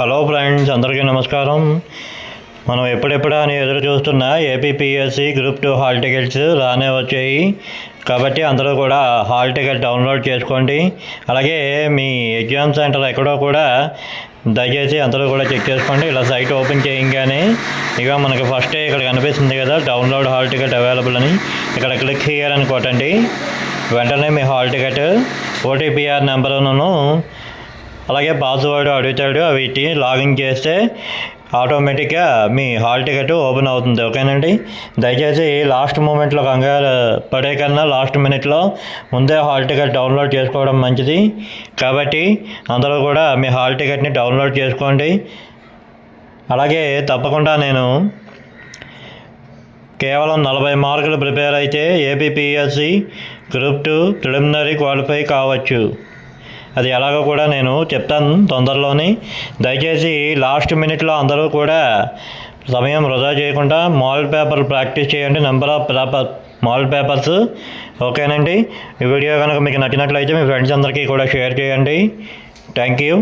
Hello friends అందరికీ నమస్కారం. మనం ఎప్పుడెప్పుడా అని ఎదురు చూస్తున్న APPSC group two hall tickets రానే వచ్చాయి. కాబట్టి అందరూ కూడా హాల్ టికెట్ డౌన్లోడ్ చేసుకోండి. అలాగే మీ ఎగ్జామ్ సెంటర్ ఎక్కడో కూడా దయచేసి అందరూ కూడా చెక్ చేసుకోండి. ఇలా సైట్ ఓపెన్ చేయగానే ఇక మనకి ఫస్ట్ ఇక్కడ కనిపిస్తుంది కదా డౌన్లోడ్ హాల్ టికెట్ అవైలబుల్ అని. ఇక్కడ క్లిక్ చేయాలనుకోటండి వెంటనే మీ హాల్ టికెట్ ఓటీపీఆర్ నెంబర్ను అలాగే పాస్వర్డ్ అడుగుతాడు అవి లాగిన్ చేస్తే ఆటోమేటిక్గా మీ హాల్ టికెట్ ఓపెన్ అవుతుంది. ఓకేనండి? దయచేసి లాస్ట్ మూమెంట్లో కంగారు పడే కన్నా లాస్ట్ మినిట్లో ముందే హాల్ టికెట్ డౌన్లోడ్ చేసుకోవడం మంచిది. కాబట్టి అందరూ కూడా మీ హాల్ టికెట్ని డౌన్లోడ్ చేసుకోండి. అలాగే తప్పకుండా నేను కేవలం నలభై మార్కులు ప్రిపేర్ అయితే APPSC group two preliminary qualify కావచ్చు. అది ఎలాగో కూడా నేను చెప్తాను తొందరలోని. దయచేసి లాస్ట్ మినిట్లో అందరూ కూడా సమయం వృధా చేయకుండా మాల్ పేపర్ ప్రాక్టీస్ చేయండి. Number of paper model papers. ఓకేనండి? ఈ వీడియో కనుక మీకు నచ్చినట్లయితే మీ ఫ్రెండ్స్ అందరికీ కూడా షేర్ చేయండి. Thank you.